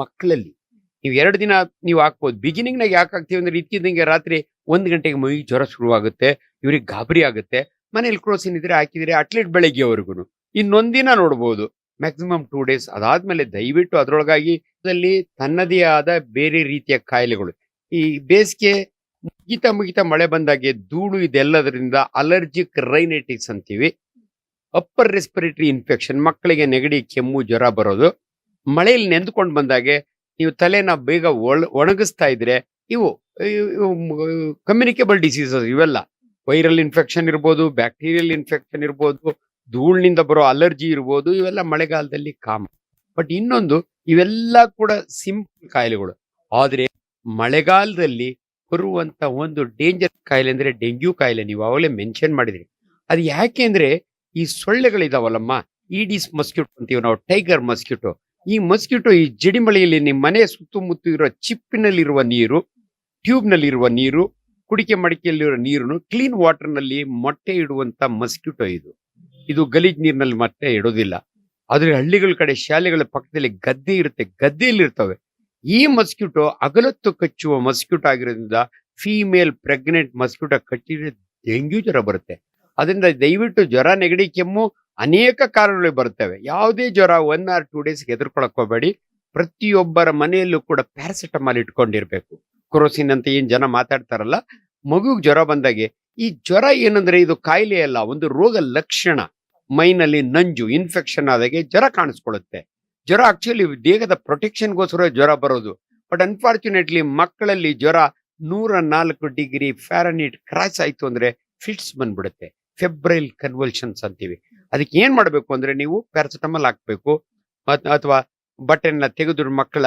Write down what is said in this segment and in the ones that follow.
ಮಕ್ಕಳಲ್ಲಿ. ನೀವು ಎರಡು ದಿನ ನೀವು ಹಾಕ್ಬೋದು. ಬಿಗಿನಿಂಗ್ನಾಗ ಯಾಕೆ ಹಾಕ್ತೀವಿ ಅಂದ್ರೆ ಇದ್ಕಿದ್ದಂಗೆ ರಾತ್ರಿ ಒಂದು ಗಂಟೆಗೆ ಮೈ ಜ್ವರ ಶುರುವಾಗುತ್ತೆ, ಇವ್ರಿಗೆ ಗಾಬರಿ ಆಗುತ್ತೆ. ಮನೇಲಿ ಕ್ರೋಸಿನ್ ಇದ್ರೆ ಹಾಕಿದ್ರೆ ಅಟ್ಲೀಸ್ಟ್ ಬೆಳಗ್ಗೆವರೆಗೂ ಇನ್ನೊಂದಿನ ನೋಡ್ಬೋದು. ಮ್ಯಾಕ್ಸಿಮಮ್ ಟೂ ಡೇಸ್ ಅದಾದ್ಮೇಲೆ ದಯವಿಟ್ಟು ಅದರೊಳಗಾಗಿ ತನ್ನದೇ ಆದ ಬೇರೆ ರೀತಿಯ ಕಾಯಿಲೆಗಳು ಈ ಬೇಸಿಗೆ ಮುಗಿತಾ ಮುಗಿತಾ ಮಳೆ ಬಂದಾಗೆ ಧೂಳು ಇದೆಲ್ಲದರಿಂದ ಅಲರ್ಜಿಕ್ ರೈನೈಟಿಸ್ ಅಂತೀವಿ. ಅಪ್ಪರ್ ರೆಸ್ಪಿರೇಟರಿ ಇನ್ಫೆಕ್ಷನ್ ಮಕ್ಕಳಿಗೆ ನೆಗಡಿ, ಕೆಮ್ಮು, ಜ್ವರ ಬರೋದು. ಮಳೆಯಲ್ಲಿ ನೆಂದುಕೊಂಡು ಬಂದಾಗೆ ನೀವು ತಲೆನ ಬೇಗ ಒಣಗಿಸ್ತಾ ಇದ್ರೆ ಇವು ಕಮ್ಯುನಿಕೇಬಲ್ ಡಿಸೀಸಸ್ ಇವೆಲ್ಲ. ವೈರಲ್ ಇನ್ಫೆಕ್ಷನ್ ಇರ್ಬೋದು, ಬ್ಯಾಕ್ಟೀರಿಯಲ್ ಇನ್ಫೆಕ್ಷನ್ ಇರ್ಬೋದು, ಧೂಳಿನಿಂದ ಬರೋ ಅಲರ್ಜಿ ಇರ್ಬೋದು, ಇವೆಲ್ಲ ಮಳೆಗಾಲದಲ್ಲಿ ಕಾಮ. ಬಟ್ ಇನ್ನೊಂದು, ಇವೆಲ್ಲ ಕೂಡ ಸಿಂಪಲ್ ಕಾಯಿಲೆಗಳು. ಆದ್ರೆ ಮಳೆಗಾಲದಲ್ಲಿ ಬರುವಂತ ಒಂದು ಡೇಂಜರ್ ಕಾಯಿಲೆ ಅಂದ್ರೆ ಡೆಂಗ್ಯೂ ಕಾಯಿಲೆ ನೀವು ಆವಾಗಲೇ ಮೆನ್ಷನ್ ಮಾಡಿದ್ರಿ. ಅದು ಯಾಕೆ ಅಂದ್ರೆ ಈ ಸೊಳ್ಳೆಗಳಿದಾವಲ್ಲಮ್ಮ, ಈಡಿಸ್ ಮಸ್ಕ್ಯೂಟೋ ಅಂತೀವಿ ನಾವು, ಟೈಗರ್ ಮಸ್ಕ್ಯೂಟೋ. ಈ ಮಸ್ಕಿಟೋ, ಈ ಜಡಿಮಳೆಯಲ್ಲಿ ನಿಮ್ಮ ಮನೆ ಸುತ್ತಮುತ್ತ ಇರೋ ಚಿಪ್ಪಿನಲ್ಲಿರುವ ನೀರು ಟ್ಯೂಬ್ ನಲ್ಲಿರುವ ನೀರು, ಕುಡಿಕೆ ಮಡಿಕೆಯಲ್ಲಿರೋ ನೀರನ್ನು ಕ್ಲೀನ್ ವಾಟರ್ನಲ್ಲಿ ಮೊಟ್ಟೆ ಇಡುವಂತ ಮಸ್ಕಿಟೋ ಇದು. ಇದು ಗಲೀಜ್ ನೀರಿನಲ್ಲಿ ಮೊಟ್ಟೆ ಇಡೋದಿಲ್ಲ. ಆದ್ರೆ ಹಳ್ಳಿಗಳ ಕಡೆ ಶಾಲೆಗಳ ಪಕ್ಕದಲ್ಲಿ ಗದ್ದೆ ಇರುತ್ತೆ. ಗದ್ದೆಯಲ್ಲಿ ಇರ್ತವೆ. ಈ ಮಸ್ಕ್ಯೂಟೋ ಅಗಲತ್ತು ಕಚ್ಚುವ ಮಸ್ಕ್ಯೂಟೋ ಆಗಿರೋದ್ರಿಂದ ಫೀಮೇಲ್ ಪ್ರೆಗ್ನೆಂಟ್ ಮಸ್ಕ್ಯೂಟೋ ಕಟ್ಟಿದ್ರೆ ಡೆಂಗ್ಯೂ ಜ್ವರ ಬರುತ್ತೆ. ಅದರಿಂದ ದಯವಿಟ್ಟು ಜ್ವರ ನೆಗಡಿ ಕೆಮ್ಮು ಅನೇಕ ಕಾರಣಗಳು ಬರುತ್ತವೆ. ಯಾವುದೇ ಜ್ವರ ಒನ್ ಆರ್ ಟೂ ಡೇಸ್ ಹೆದರ್ಕೊಳಕ್ ಹೋಗಬೇಡಿ. ಪ್ರತಿಯೊಬ್ಬರ ಮನೆಯಲ್ಲೂ ಕೂಡ ಪ್ಯಾರಾಸಿಟಮಾಲ್ ಇಟ್ಕೊಂಡಿರ್ಬೇಕು. ಕ್ರೋಸಿನ್ ಅಂತ ಏನು ಜನ ಮಾತಾಡ್ತಾರಲ್ಲ, ಮಗುಗೆ ಜ್ವರ ಬಂದಾಗೆ, ಈ ಜ್ವರ ಏನಂದ್ರೆ ಇದು ಕಾಯಿಲೆ ಅಲ್ಲ, ಒಂದು ರೋಗ ಲಕ್ಷಣ. ಮೈನಲ್ಲಿ ನಂಜು ಇನ್ಫೆಕ್ಷನ್ ಆದಾಗೆ ಜ್ವರ ಕಾಣಿಸ್ಕೊಳ್ಳುತ್ತೆ. ಜ್ವರ ಆಕ್ಚುಲಿ ದೇಹದ ಪ್ರೊಟೆಕ್ಷನ್ಗೋಸ್ಕರ ಜ್ವರ ಬರೋದು. ಬಟ್ ಅನ್ಫಾರ್ಚುನೇಟ್ಲಿ ಮಕ್ಕಳಲ್ಲಿ ಜ್ವರ ನೂರ ನಾಲ್ಕು ಡಿಗ್ರಿ ಫ್ಯಾರನೀಟ್ ಕ್ರಾಸ್ ಆಯ್ತು ಅಂದ್ರೆ ಫಿಟ್ಸ್ ಬಂದ್ಬಿಡುತ್ತೆ. ಫೆಬ್ರೈಲ್ ಕನ್ವಲ್ಷನ್ಸ್ ಅಂತೀವಿ. ಅದಕ್ಕೆ ಏನ್ ಮಾಡ್ಬೇಕು ಅಂದ್ರೆ ನೀವು ಪ್ಯಾರಾಸಿಟಮಲ್ ಹಾಕ್ಬೇಕು. ಅಥವಾ ಬಟ್ಟೆನ ತೆಗೆದು ಮಕ್ಕಳ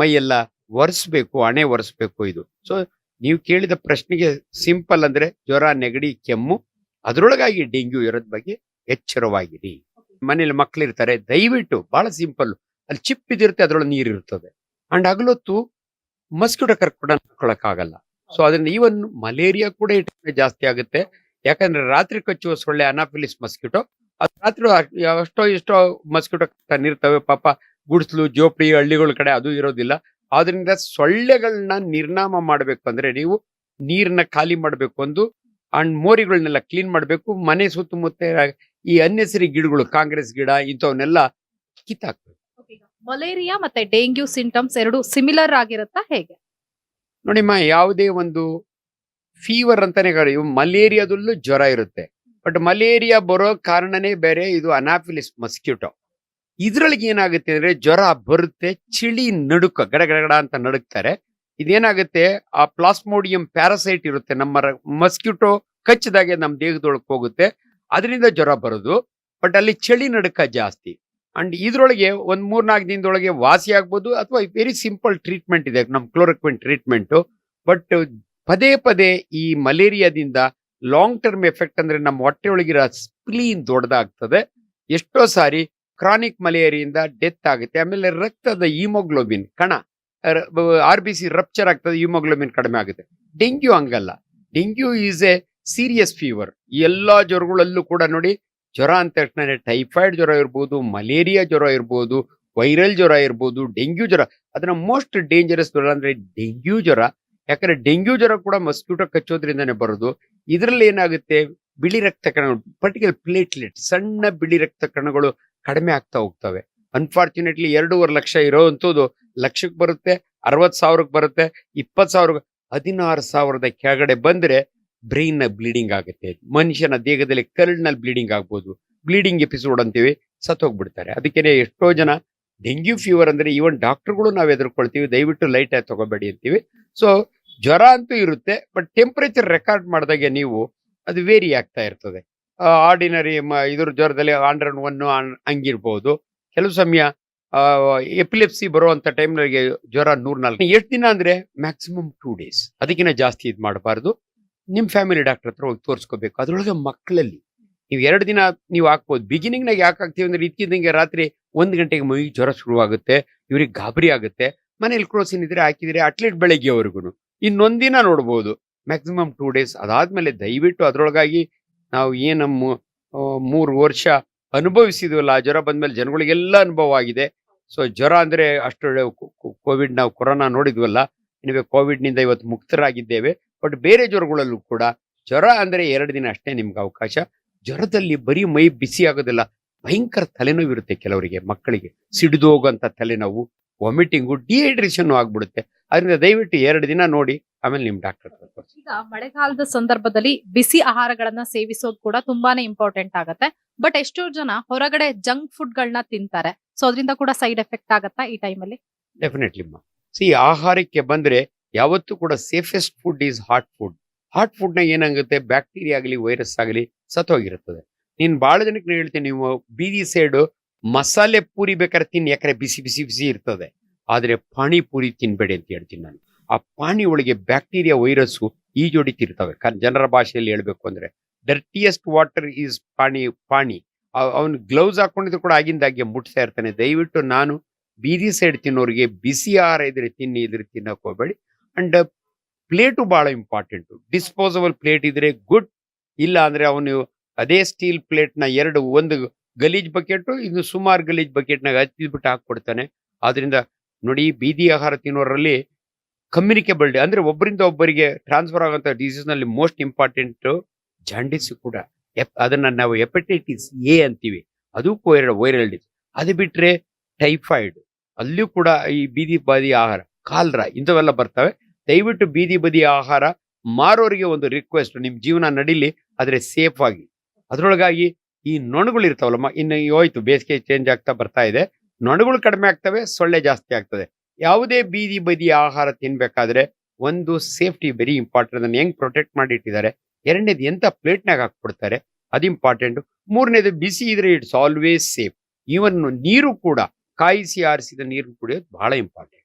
ಮೈಯೆಲ್ಲ ಒರೆಸ್ಬೇಕು, ಹಣೆ ಒರೆಸ್ಬೇಕು ಇದು. ಸೊ ನೀವು ಕೇಳಿದ ಪ್ರಶ್ನೆಗೆ ಸಿಂಪಲ್ ಅಂದ್ರೆ ಜ್ವರ, ನೆಗಡಿ, ಕೆಮ್ಮು, ಅದರೊಳಗಾಗಿ ಡೆಂಗ್ಯೂ ಇರೋದ್ ಬಗ್ಗೆ ಎಚ್ಚರವಾಗಿರಿ. ಮನೇಲಿ ಮಕ್ಕಳಿರ್ತಾರೆ ದಯವಿಟ್ಟು ಬಹಳ ಸಿಂಪಲ್ ಅಲ್ಲಿ ಚಿಪ್ ಇದಿರುತ್ತೆ, ಅದ್ರೊಳಗೆ ನೀರು ಇರ್ತದೆ. ಅಂಡ್ ಹಗಲೊತ್ತು ಮಸ್ಕಿಟೋ ಕರ್ಕೊಂಡು ಆಗಲ್ಲ ಸೊ ಅದರಿಂದ ಈವನ್ ಮಲೇರಿಯಾ ಕೂಡ ಜಾಸ್ತಿ ಆಗುತ್ತೆ. ಯಾಕಂದ್ರೆ ರಾತ್ರಿ ಕಚ್ಚುವ ಸೊಳ್ಳೆ ಅನಾಫಿಲಿಸ್ ಮಸ್ಕಿಟೋ ರಾತ್ರಿ ಅಷ್ಟೋ ಇಷ್ಟೋ ಮಸ್ಕಿಟೋ ತನ್ನಿರ್ತವೆ ಪಾಪ ಗುಡಿಸ್ಲು ಜೋಪಡಿ ಹಳ್ಳಿಗಳ ಕಡೆ ಅದು ಇರೋದಿಲ್ಲ. ಆದ್ರಿಂದ ಸೊಳ್ಳೆಗಳನ್ನ ನಿರ್ನಾಮ ಮಾಡಬೇಕು ಅಂದ್ರೆ ನೀವು ನೀರನ್ನ ಖಾಲಿ ಮಾಡ್ಬೇಕು ಒಂದು ಅಂಡ್ ಮೋರಿಗಳನ್ನೆಲ್ಲ ಕ್ಲೀನ್ ಮಾಡ್ಬೇಕು. ಮನೆ ಸುತ್ತಮುತ್ತ ಈ ಅನ್ನೆಸರಿ ಗಿಡಗಳು ಕಾಂಗ್ರೆಸ್ ಗಿಡ ಇಂಥವನ್ನೆಲ್ಲ ಕಿತ್ತಾಕ್ಬೇಕು. ಮಲೇರಿಯಾ ಮತ್ತೆ ಡೆಂಗ್ಯೂ ಸಿಂಟಮ್ಸ್ ಎರಡು ಸಿಮಿಲರ್ ಆಗಿರುತ್ತಾ ಹೇಗೆ? ನೋಡಿಮ್ಮ ಯಾವುದೇ ಒಂದು ಫೀವರ್ ಅಂತಾನೆ ಮಲೇರಿಯಾದಲ್ಲೂ ಜ್ವರ ಇರುತ್ತೆ. ಬಟ್ ಮಲೇರಿಯಾ ಬರೋ ಕಾರಣನೇ ಬೇರೆ, ಇದು ಅನಾಫಿಲಿಸ್ ಮಸ್ಕ್ಯೂಟೋ ಇದ್ರೊಳಗೆ ಏನಾಗುತ್ತೆ ಅಂದ್ರೆ ಜ್ವರ ಬರುತ್ತೆ, ಚಳಿ ನಡುಕ, ಗಡ ಗಡ ಗಡ ಅಂತ ನಡುಕ್ತಾರೆ. ಇದೇನಾಗುತ್ತೆ, ಆ ಪ್ಲಾಸ್ಮೋಡಿಯಂ ಪ್ಯಾರಾಸೈಟ್ ಇರುತ್ತೆ, ನಮ್ಮ ಮಸ್ಕ್ಯೂಟೋ ಕಚ್ಚಿದಾಗೆ ನಮ್ಮ ದೇಹದೊಳಗೆ ಹೋಗುತ್ತೆ. ಅದರಿಂದ ಜ್ವರ ಬರೋದು. ಬಟ್ ಅಲ್ಲಿ ಚಳಿ ನಡುಕ ಜಾಸ್ತಿ. ಅಂಡ್ ಇದ್ರೊಳಗೆ ಒಂದ್ ಮೂರ್ನಾಲ್ಕು ದಿನದೊಳಗೆ ವಾಸಿ ಆಗ್ಬೋದು, ಅಥವಾ ವೆರಿ ಸಿಂಪಲ್ ಟ್ರೀಟ್ಮೆಂಟ್ ಇದೆ, ನಮ್ಮ ಕ್ಲೋರಕ್ವಿನ್ ಟ್ರೀಟ್ಮೆಂಟ್ ಬಟ್ ಪದೇ ಪದೇ ಈ ಮಲೇರಿಯಾದಿಂದ ಲಾಂಗ್ ಟರ್ಮ್ ಎಫೆಕ್ಟ್ ಅಂದ್ರೆ ನಮ್ಮ ಹೊಟ್ಟೆ ಒಳಗಿರೋ ಸ್ಪ್ಲೀನ್ ದೊಡ್ಡದಾಗ್ತದೆ. ಎಷ್ಟೋ ಸಾರಿ ಕ್ರಾನಿಕ್ ಮಲೇರಿಯಿಂದ ಡೆತ್ ಆಗುತ್ತೆ. ಆಮೇಲೆ ರಕ್ತದ ಹಿಮೋಗ್ಲೋಬಿನ್ ಕಣ ಆರ್ ಬಿ ಸಿ ರಪ್ಚರ್ ಆಗ್ತದೆ ಹಿಮೋಗ್ಲೋಬಿನ್ ಕಡಿಮೆ ಆಗುತ್ತೆ. ಡೆಂಗ್ಯೂ ಹಂಗಲ್ಲ. Dengue is a serious fever ಎಲ್ಲ ಜ್ವರಗಳಲ್ಲೂ ಕೂಡ ನೋಡಿ, ಜ್ವರ ಅಂತ ತಕ್ಷಣ ಟೈಫಾಯ್ಡ್ ಜ್ವರ ಇರ್ಬೋದು ಮಲೇರಿಯಾ ಜ್ವರ ಇರ್ಬೋದು ವೈರಲ್ ಜ್ವರ ಇರ್ಬೋದು, ಡೆಂಗ್ಯೂ ಜ್ವರ. ಅದನ್ನ ಮೋಸ್ಟ್ ಡೇಂಜರಸ್ ಜ್ವರ ಅಂದ್ರೆ ಡೆಂಗ್ಯೂ ಜ್ವರ. ಯಾಕಂದ್ರೆ ಡೆಂಗ್ಯೂ ಜ್ವರ ಕೂಡ ಮಸ್ಕ್ಯೂಟೋ ಕಚ್ಚೋದ್ರಿಂದನೇ ಬರೋದು. ಇದರಲ್ಲಿ ಏನಾಗುತ್ತೆ? ಬಿಳಿ ರಕ್ತ ಕಣಗಳು ಪರ್ಟಿಕ್ಯುಲರ್ ಪ್ಲೇಟ್ಲೆಟ್ ಸಣ್ಣ ಬಿಳಿ ರಕ್ತ ಕಣಗಳು ಕಡಿಮೆ ಆಗ್ತಾ ಹೋಗ್ತವೆ. ಅನ್ಫಾರ್ಚುನೇಟ್ಲಿ ಎರಡೂವರೆ ಲಕ್ಷ ಇರೋವಂಥದ್ದು ಲಕ್ಷಕ್ಕೆ ಬರುತ್ತೆ ಅರವತ್ ಸಾವಿರಕ್ಕೆ ಬರುತ್ತೆ, ಇಪ್ಪತ್ತು ಸಾವಿರ ಹದಿನಾರು ಸಾವಿರದ ಕೆಳಗಡೆ ಬಂದ್ರೆ ಬ್ರೈನ್ನ ಬ್ಲೀಡಿಂಗ್ ಆಗುತ್ತೆ. ಮನುಷ್ಯನ ದೇಹದಲ್ಲಿ ಕರಳಿನಲ್ಲಿ ಬ್ಲೀಡಿಂಗ್ ಆಗ್ಬೋದು. ಬ್ಲೀಡಿಂಗ್ ಎಪಿಸೋಡ್ ಅಂತೀವಿ, ಸತ್ತೋಗ್ಬಿಡ್ತಾರೆ. ಅದಕ್ಕೆ ಎಷ್ಟೋ ಜನ ಡೆಂಗ್ಯೂ ಫೀವರ್ ಅಂದ್ರೆ ಈವನ್ ಡಾಕ್ಟರ್ಗಳು ನಾವು ಎದುರ್ಕೊಳ್ತೀವಿ, ದಯವಿಟ್ಟು ಲೈಟ್ ಆಗಿ ತಗೋಬೇಡಿ ಅಂತೀವಿ. ಸೊ ಜ್ವರ ಅಂತೂ ಇರುತ್ತೆ ಬಟ್ ಟೆಂಪರೇಚರ್ ರೆಕಾರ್ಡ್ ಮಾಡಿದಾಗೆ ನೀವು ಅದು ವೇರಿ ಆಗ್ತಾ ಇರ್ತದೆ. ಆರ್ಡಿನರಿ ಇದ್ರ ಜ್ವರದಲ್ಲಿ ಹಂಡ್ರೆಡ್ ಒನ್ ಹಂಗಿರ್ಬೋದು. ಕೆಲವು ಸಮಯ ಎಪಿಲೆಪ್ಸಿ ಬರುವಂತ ಟೈಮ್ನಲ್ಲಿ ಜ್ವರ ನೂರ್ ನಾಲ್ಕು. ಎಷ್ಟು ದಿನ ಅಂದ್ರೆ ಮ್ಯಾಕ್ಸಿಮಮ್ ಟೂ ಡೇಸ್ ಅದಕ್ಕಿಂತ ಜಾಸ್ತಿ ಇದು ಮಾಡಬಾರ್ದು. ನಿಮ್ ಫ್ಯಾಮಿಲಿ ಡಾಕ್ಟರ್ ಹತ್ರ ಹೋಗಿ ತೋರಿಸ್ಕೋಬೇಕು. ಅದ್ರೊಳಗೆ ಮಕ್ಕಳಲ್ಲಿ ನೀವು ಎರಡು ದಿನ ನೀವು ಹಾಕ್ಬೋದು. ಬಿಗಿನಿಂಗ್ ನಾಗ ಯಾಕೆ ಹಾಕ್ತೀವಿ ಅಂದ್ರೆ ಇದ್ಕಿದ್ದಂಗೆ ರಾತ್ರಿ ಒಂದು ಗಂಟೆಗೆ ಮೈ ಜ್ವರ ಶುರುವಾಗುತ್ತೆ, ಇವ್ರಿಗೆ ಗಾಬರಿ ಆಗುತ್ತೆ. ಮನೇಲಿ ಕ್ರೋಸಿನ್ ಇದ್ರೆ ಹಾಕಿದ್ರೆ ಅಟ್ಲೀಸ್ಟ್ ಬೆಳಗ್ಗೆವರೆಗೂ ಇನ್ನೊಂದಿನ ನೋಡ್ಬೋದು. ಮ್ಯಾಕ್ಸಿಮಮ್ ಟೂ ಡೇಸ್ ಅದಾದ್ಮೇಲೆ ದಯವಿಟ್ಟು ಅದರೊಳಗಾಗಿ ನಾವು ಏನು ಮೂರು ವರ್ಷ ಅನುಭವಿಸಿದ್ವಲ್ಲ, ಆ ಜ್ವರ ಬಂದ್ಮೇಲೆ ಜನಗಳಿಗೆಲ್ಲ ಅನುಭವ ಆಗಿದೆ. ಸೊ ಜ್ವರ ಅಂದ್ರೆ ಅಷ್ಟು ಕೋವಿಡ್ ನಾವು ಕೊರೋನಾ ನೋಡಿದ್ವಲ್ಲ ನಿಮಗೆ ಕೋವಿಡ್ನಿಂದ ಇವತ್ತು ಮುಕ್ತರಾಗಿದ್ದೇವೆ. ಬಟ್ ಬೇರೆ ಜ್ವರಗಳಲ್ಲೂ ಕೂಡ ಜ್ವರ ಅಂದ್ರೆ ಎರಡು ದಿನ ಅಷ್ಟೇ ನಿಮ್ಗೆ ಅವಕಾಶ. ಜ್ವರದಲ್ಲಿ ಬರೀ ಮೈ ಬಿಸಿ ಆಗೋದಿಲ್ಲ, ಭಯಂಕರ ತಲೆನೋವು ಇರುತ್ತೆ ಕೆಲವರಿಗೆ, ಮಕ್ಕಳಿಗೆ. ಸಿಡಿದು ಹೋಗುವಂಥ ತಲೆನೋವು ವಾಮಿಟಿಂಗು ಡಿಹೈಡ್ರೇಷನ್ ಆಗ್ಬಿಡುತ್ತೆ. ಅದರಿಂದ ದಯವಿಟ್ಟು ಎರಡು ದಿನ ನೋಡಿ ಆಮೇಲೆ ನಿಮ್ ಡಾಕ್ಟರ್ ಈಗ ಮಳೆಗಾಲದ ಸಂದರ್ಭದಲ್ಲಿ ಬಿಸಿ ಆಹಾರಗಳನ್ನ ಸೇವಿಸೋದು ಕೂಡ ತುಂಬಾನೇ ಇಂಪಾರ್ಟೆಂಟ್ ಆಗುತ್ತೆ. ಬಟ್ ಎಷ್ಟೋ ಜನ ಹೊರಗಡೆ ಜಂಕ್ ಫುಡ್ ಗಳನ್ನ ತಿಂತಾರೆ. ಸೊ ಅದರಿಂದ ಕೂಡ ಸೈಡ್ ಎಫೆಕ್ಟ್ ಆಗತ್ತಾ ಈ ಟೈಮಲ್ಲಿ ಡೆಫಿನೆಟ್ಲಿ ಸಿ ಆಹಾರಕ್ಕೆ ಬಂದ್ರೆ ಯಾವತ್ತೂ ಕೂಡ safest food is hot food hot ಫುಡ್ನ ಏನಾಗುತ್ತೆ? ಬ್ಯಾಕ್ಟೀರಿಯಾ ಆಗಲಿ ವೈರಸ್ ಆಗಲಿ ಸತ್ತೋಗಿರುತ್ತದೆ. ನೀನ್ ಬಹಳ ಜನಕ್ಕೆ ಹೇಳ್ತೀನಿ ನೀವು ಬೀದಿ ಸೈಡ್ ಮಸಾಲೆ ಪೂರಿ ಬೇಕಾದ್ರೆ ತಿನ್ನಿ ಯಾಕಂದ್ರೆ ಬಿಸಿ ಬಿಸಿ ಬಿಸಿ ಇರ್ತದೆ. ಆದ್ರೆ ಪಾನಿಪುರಿ ತಿನ್ಬೇಡಿ ಅಂತ ಹೇಳ್ತೀನಿ ನಾನು. ಆ ಪಾಣಿ ಒಳಗೆ ಬ್ಯಾಕ್ಟೀರಿಯಾ ವೈರಸ್ ಈಜೊಡಿತಿರ್ತವೆ ಜನರ ಭಾಷೆಯಲ್ಲಿ ಹೇಳ್ಬೇಕು ಅಂದ್ರೆ ಡರ್ಟಿಯೆಸ್ಟ್ ವಾಟರ್ ಈಸ್ ಪಾಣಿ ಪಾಣಿ. ಅವನು ಗ್ಲೌಸ್ ಹಾಕೊಂಡಿದ್ರು ಕೂಡ ಆಗಿಂದಾಗೆ ಮುಟ್ತಾ ಇರ್ತಾನೆ. ದಯವಿಟ್ಟು ನಾನು ಬೀದಿ ಸೈಡ್ ತಿನ್ನೋರಿಗೆ ಬಿಸಿ ಆಹಾರ ಇದ್ರೆ ತಿನ್ನಿ, ಇದ್ರೆ ತಿನ್ನಕ್ಕೆ ಹೋಗ್ಬೇಡಿ. ಅಂಡ್ ಪ್ಲೇಟು ಬಹಳ ಇಂಪಾರ್ಟೆಂಟ್ ಡಿಸ್ಪೋಸಬಲ್ ಪ್ಲೇಟ್ ಇದ್ರೆ ಗುಡ್. ಇಲ್ಲ ಅಂದ್ರೆ ಅವನು ಅದೇ ಸ್ಟೀಲ್ ಪ್ಲೇಟ್ನ ಎರಡು, ಒಂದು ಗಲೀಜ್ ಬಕೆಟ್ ಇದು ಸುಮಾರು ಗಲೀಜ್ ಬಕೆಟ್ನಾಗ ಹಚ್ಚಿದ್ಬಿಟ್ಟು ಹಾಕ್ಕೊಡ್ತಾನೆ. ಆದ್ರಿಂದ ನೋಡಿ, ಬೀದಿ ಆಹಾರ ತಿನ್ನೋರಲ್ಲಿ ಕಮ್ಯುನಿಕೇಬಲ್ ಅಂದ್ರೆ ಒಬ್ಬರಿಂದ ಒಬ್ಬರಿಗೆ ಟ್ರಾನ್ಸ್ಫರ್ ಆಗುವಂತ ಡಿಸೀಸ್ನಲ್ಲಿ ಮೋಸ್ಟ್ ಇಂಪಾರ್ಟೆಂಟ್ ಜಾಂಡಿಸ್ ಕೂಡ. ಅದನ್ನ ನಾವು ಹೆಪಟೈಟಿಸ್ ಎ ಅಂತೀವಿ. ಅದು ವೈರಲ್ ವೈರಲ್ ಡಿಸೀಸ್ ಅದು ಬಿಟ್ರೆ ಟೈಫಾಯ್ಡ್ ಅಲ್ಲಿಯೂ ಕೂಡ ಈ ಬೀದಿ ಬದಿ ಆಹಾರ, ಕಾಲ್ರ, ಇಂಥವೆಲ್ಲ ಬರ್ತವೆ. ದಯವಿಟ್ಟು ಬೀದಿ ಬದಿ ಆಹಾರ ಮಾರೋರಿಗೆ ಒಂದು ರಿಕ್ವೆಸ್ಟ್ ನಿಮ್ ಜೀವನ ನಡೀಲಿ, ಆದ್ರೆ ಸೇಫ್ ಆಗಿ. ಅದ್ರೊಳಗಾಗಿ ಈ ನೊಣಗಳು ಇರ್ತಾವಲ್ಲಮ್ಮ ಇನ್ನು ಹೋಯ್ತು, ಬೇಸಿಗೆ ಚೇಂಜ್ ಆಗ್ತಾ ಬರ್ತಾ ಇದೆ. ನೊಣಗಳು ಕಡಿಮೆ ಆಗ್ತವೆ, ಸೊಳ್ಳೆ ಜಾಸ್ತಿ ಆಗ್ತದೆ. ಯಾವುದೇ ಬೀದಿ ಬದಿ ಆಹಾರ ತಿನ್ಬೇಕಾದ್ರೆ ಒಂದು ಸೇಫ್ಟಿ ವೆರಿ ಇಂಪಾರ್ಟೆಂಟ್ ಅದನ್ನ ಹೆಂಗ್ ಪ್ರೊಟೆಕ್ಟ್ ಮಾಡಿ ಇಟ್ಟಿದ್ದಾರೆ. ಎರಡನೇದು ಎಂತ ಪ್ಲೇಟ್ನಾಗ ಹಾಕ್ಬಿಡ್ತಾರೆ, ಅದು ಇಂಪಾರ್ಟೆಂಟ್. ಮೂರನೇದು ಬಿಸಿ ಇದ್ರೆ ಇಟ್ಸ್ ಆಲ್ವೇಸ್ ಸೇಫ್. ಈವನ್ ನೀರು ಕೂಡ ಕಾಯಿಸಿ ಆರಿಸಿದ ನೀರು ಕುಡಿಯೋದು ಬಹಳ ಇಂಪಾರ್ಟೆಂಟ್.